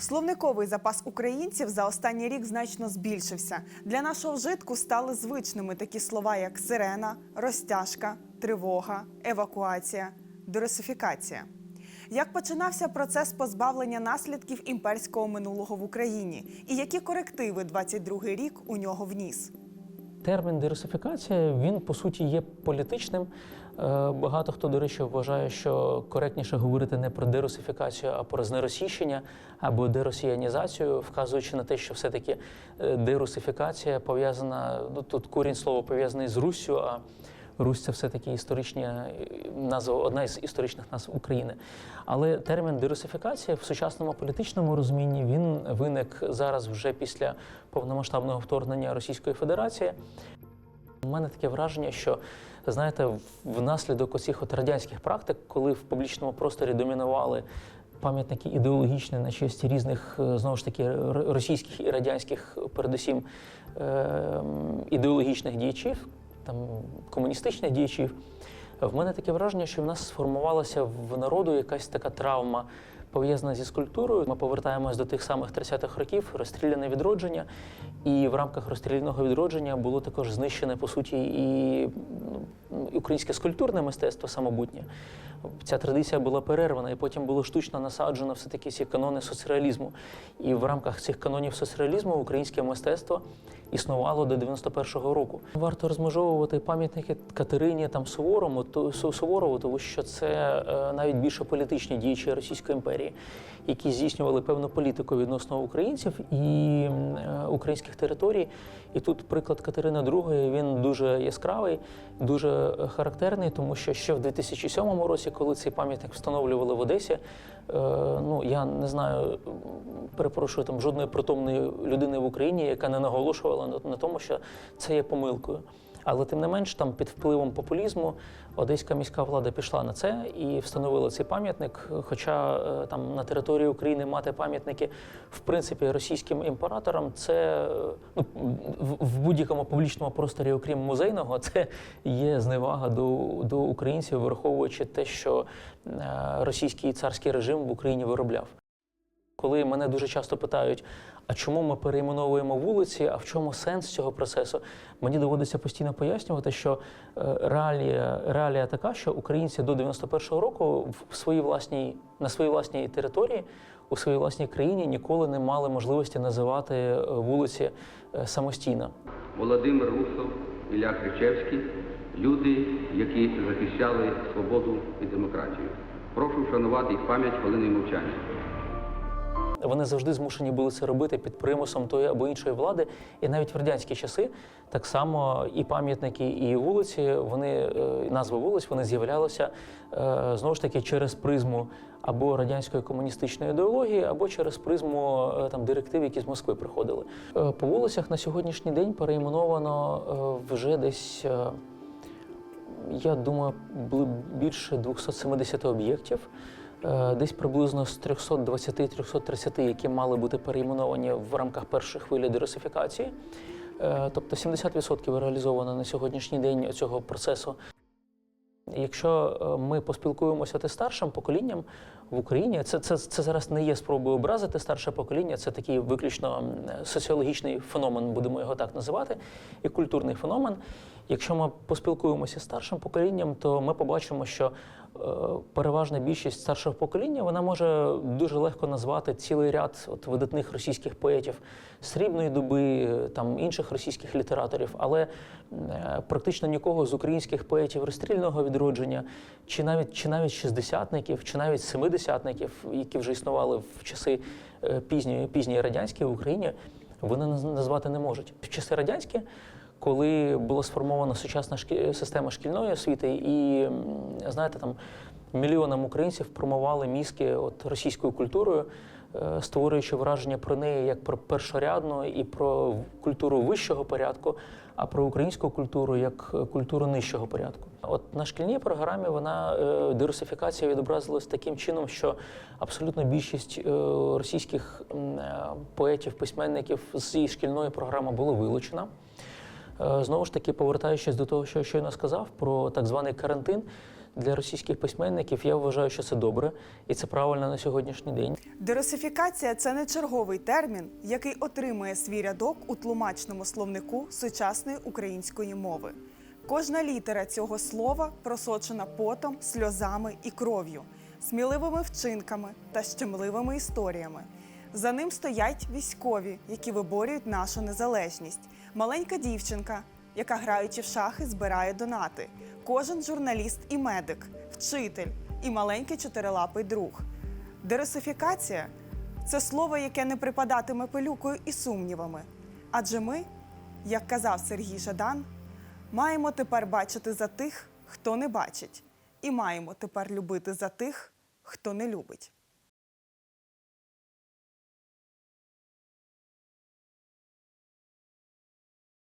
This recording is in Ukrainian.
Словниковий запас українців за останній рік значно збільшився. Для нашого вжитку стали звичними такі слова, як сирена, розтяжка, тривога, евакуація, дерусифікація. Як починався процес позбавлення наслідків імперського минулого в Україні, і які корективи 22-й рік у нього вніс? Термін дерусифікація він по суті є політичним. Е, Багато хто, до речі, вважає, що коректніше говорити не про дерусифікацію, а про знеросійщення або деросіянізацію, вказуючи на те, що все-таки е, дерусифікація пов'язана ну тут корінь слова пов'язаний з Руссю. А Русь це все-таки історичні е, назва, одна із історичних назв України. Але термін дерусифікація в сучасному політичному розумінні він виник зараз вже після повномасштабного вторгнення Російської Федерації. У мене таке враження, що знаєте, внаслідок оцих от радянських практик, коли в публічному просторі домінували пам'ятники ідеологічні на честь різних е, знову ж таки російських і радянських, передусім е, ідеологічних діячів, там комуністичних діячів. В мене таке враження, що в нас сформувалася в народу якась така травма, пов'язана зі скульптурою. Ми повертаємось до тих самих 30-х років, розстріляне відродження. І в рамках розстріляного відродження було також знищене по суті і ну, українське скульптурне мистецтво самобутнє. Ця традиція була перервана, і потім було штучно насаджено все-таки ці канони соцреалізму. І в рамках цих канонів соцреалізму українське мистецтво існувало до 91-го року. Варто розмежовувати пам'ятники Катерині там Суворому, то Суворову, тому що це е, навіть більше політичні діячі Російської імперії, які здійснювали певну політику відносно українців і е, українських територій. І тут приклад Катерини II, він дуже яскравий, дуже е, характерний, тому що ще в 2007 році, коли цей пам'ятник встановлювали в Одесі, е, ну я не знаю, перепрошую там жодної притомної людини в Україні, яка не наголошувала на, на тому, що це є помилкою. Але тим не менш, там під впливом популізму одеська міська влада пішла на це і встановила цей пам'ятник. Хоча е, там на території України мати пам'ятники в принципі російським імператорам, це е, ну, в, будь-якому публічному просторі, окрім музейного, це є зневага до, до українців, враховуючи те, що е, російський царський режим в Україні виробляв. Коли мене дуже часто питають, а чому ми перейменовуємо вулиці, а в чому сенс цього процесу, мені доводиться постійно пояснювати, що е, реалія, реалія така, що українці до 91-го року в своїй власній, на своїй власній території, у своїй власній країні ніколи не мали можливості називати е, вулиці е, самостійно. Володимир Русов, Ілля Кричевський люди, які захищали свободу і демократію. Прошу вшанувати їх пам'ять хвилиною мовчання. Вони завжди змушені були це робити під примусом тої або іншої влади. І навіть в радянські часи так само і пам'ятники, і вулиці, вони е, назви вулиць вони з'являлися е, знову ж таки через призму або радянської комуністичної ідеології, або через призму е, там директив, які з Москви приходили. По вулицях на сьогоднішній день перейменовано вже десь. я думаю, було більше 270 об'єктів, десь приблизно з 320-330, які мали бути перейменовані в рамках першої хвилі дерусифікації. Е, Тобто 70% реалізовано на сьогоднішній день цього процесу. Якщо е, ми поспілкуємося ти старшим поколінням в Україні, це, це, це зараз не є спробою образити старше покоління, це такий виключно соціологічний феномен, будемо його так називати, і культурний феномен. Якщо ми поспілкуємося з старшим поколінням, то ми побачимо, що е, переважна більшість старшого покоління вона може дуже легко назвати цілий ряд от видатних російських поетів срібної доби, там інших російських літераторів, але е, практично нікого з українських поетів розстрільного відродження, чи навіть чи навіть шістдесятників, чи навіть семидесятників, які вже існували в часи е, пізньої пізньої радянської в Україні, вони наз- назвати не можуть. В часи радянські коли була сформована сучасна шкі... система шкільної освіти, і знаєте, там мільйонам українців промивали мізки от російською культурою, е, створюючи враження про неї як про першорядну і про культуру вищого порядку, а про українську культуру як е, культуру нижчого порядку. От на шкільній програмі вона е, дерусифікація відобразилась таким чином, що абсолютно більшість російських поетів, письменників з шкільної програми було вилучена. Е, Знову ж таки, повертаючись до того, що я щойно сказав про так званий карантин, для російських письменників. Я вважаю, що це добре і це правильно на сьогоднішній день. Дерусифікація це не черговий термін, який отримує свій рядок у тлумачному словнику сучасної української мови. Кожна літера цього слова просочена потом, сльозами і кров'ю, сміливими вчинками та щемливими історіями. За ним стоять військові, які виборюють нашу незалежність, маленька дівчинка, яка граючи в шахи, збирає донати, кожен журналіст і медик, вчитель і маленький чотирилапий друг. Дерусифікація це слово, яке не припадатиме пилюкою і сумнівами. Адже ми, як казав Сергій Жадан, маємо тепер бачити за тих, хто не бачить, і маємо тепер любити за тих, хто не любить.